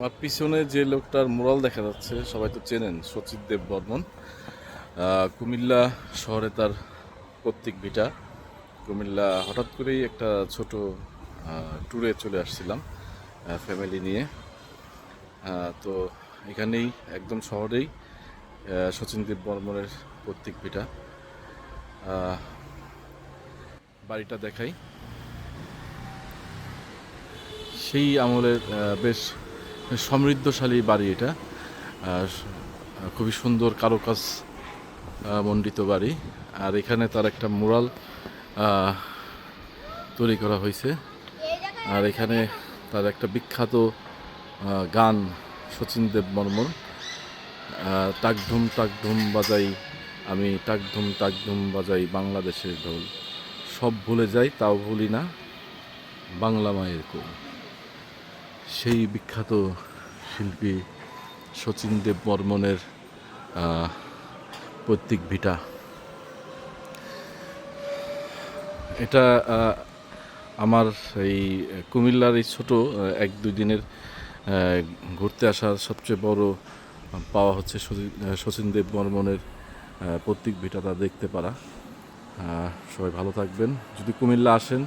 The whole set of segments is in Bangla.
আমার পিছনে যে লোকটার মোরাল দেখা যাচ্ছে সবাই তো চেনেন সচিন দেব বর্মন। কুমিল্লা শহরে তার প্রত্যেক ভিটা। কুমিল্লা হঠাৎ করেই একটা ছোট ট্যুরে চলে আসছিলাম ফ্যামিলি নিয়ে। তো এখানেই একদম শহরেই আহ, সচিন দেব বর্মনের প্রত্যেক ভিটা। বাড়িটা দেখাই। সেই আমলের বেশ সমৃদ্ধশালী বাড়ি এটা। খুবই সুন্দর কারুকাজ মণ্ডিত বাড়ি। আর এখানে তার একটা মুরাল তৈরি করা হয়েছে। আর এখানে তার একটা বিখ্যাত গান শচীন দেব টাকধুম টাকধুম বাজাই, আমি টাকধুম টাকধুম বাজাই বাংলাদেশের ঢোল। সব ভুলে যাই, তাও ভুলি না, বাংলা মায়ের কোল। সেই বিখ্যাত শিল্পী শচীন দেব বর্মনের পৈতৃক ভিটা। এটা আমার এই কুমিল্লার এই ছোট এক দুই দিনের ঘুরতে আসার সবচেয়ে বড় পাওয়া হচ্ছে শচীন- দেব বর্মনের পৈতৃক ভিটাটা দেখতে পারা। সবাই ভালো থাকবেন। যদি কুমিল্লা আসেন,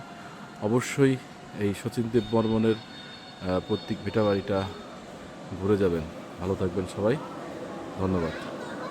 অবশ্যই এই শচীন দেব বর্মনের আহ, ভিটাবাড়িটা ভিটা বাড়িটা ঘুরে যাবেন। ভালো থাকবেন সবাই। ধন্যবাদ।